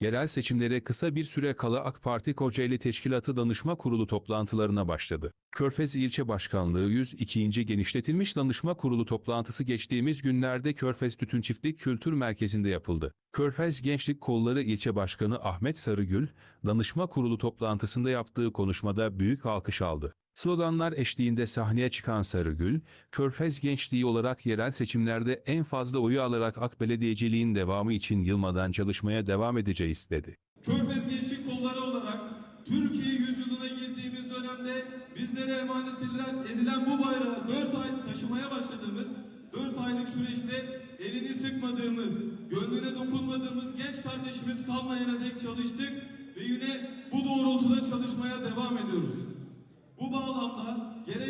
Yerel seçimlere kısa bir süre kala AK Parti Kocaeli Teşkilatı Danışma Kurulu toplantılarına başladı. Körfez İlçe Başkanlığı 102. Genişletilmiş Danışma Kurulu toplantısı geçtiğimiz günlerde Körfez Tütün Çiftlik Kültür Merkezi'nde yapıldı. Körfez Gençlik Kolları İlçe Başkanı Ahmet Sarıgül, Danışma Kurulu toplantısında yaptığı konuşmada büyük alkış aldı. Sloganlar eşliğinde sahneye çıkan Sarıgül, Körfez gençliği olarak yerel seçimlerde en fazla oyu alarak AK Belediyeciliğin devamı için yılmadan çalışmaya devam edeceğiz dedi. Körfez Gençlik Kolları olarak Türkiye yüzyılına girdiğimiz dönemde bizlere emanet edilen, edilen bu bayrağı 4 ay taşımaya başladığımız 4 aylık süreçte elini sıkmadığımız, gönlüne dokunmadığımız genç kardeşimiz kalmayana dek çalıştık ve yine bu doğrultuda çalışmaya devam ediyoruz.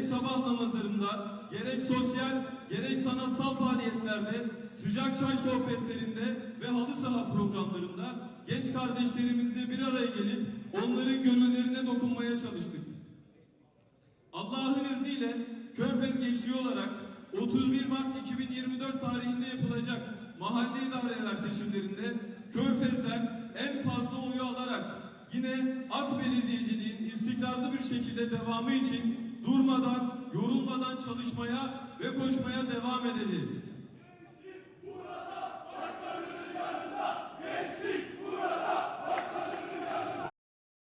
Sabah namazlarında, gerek sosyal, gerek sanatsal faaliyetlerde, sıcak çay sohbetlerinde ve halı saha programlarında genç kardeşlerimizle bir araya gelip onların gönüllerine dokunmaya çalıştık. Allah'ın izniyle Körfez Gençliği olarak 31 Mart 2024 tarihinde yapılacak mahalli idareler seçimlerinde Körfez'den en fazla oyu alarak yine AK Belediyeciliğin istikrarlı bir şekilde devamı için durmadan, yorulmadan çalışmaya ve koşmaya devam edeceğiz.